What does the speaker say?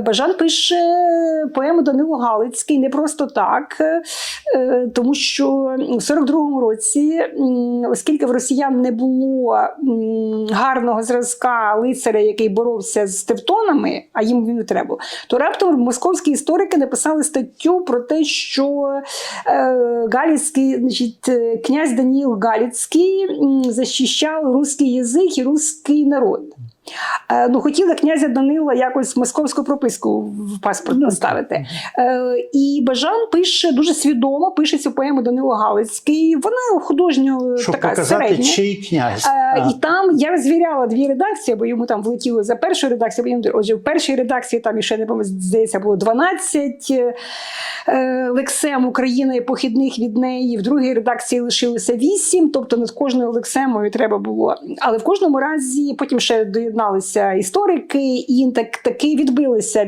Бажан пише поему Данило Галицький не просто так, е, тому що в 42-му році, оскільки в росіян не було гарного зразка лицаря, який боровся з тевтонами, а їм він не треба, то раптом московські історики написали статтю про те, що е, Галицький, значить, е, князь Даніл Галицький м, захищав русський язик і русський народ. Е, Ну, хотіли князя Данила якось московську прописку в паспорт поставити. Е, і Бажан пише дуже свідомо, пише цю поему Данило Галицький. Вона художньо Щоб така показати, середня. чий князь. Е, А. і там я розвіряла дві редакції, бо йому там влетіло за першу редакцію. бо йому- Отже, в першій редакції там іще не пам'ятаю, здається, було 12 е, лексем України похідних від неї. В другій редакції лишилося 8, тобто над кожною лексемою треба було. Але в кожному разі потім ще доєдналися історики, і так таки відбилися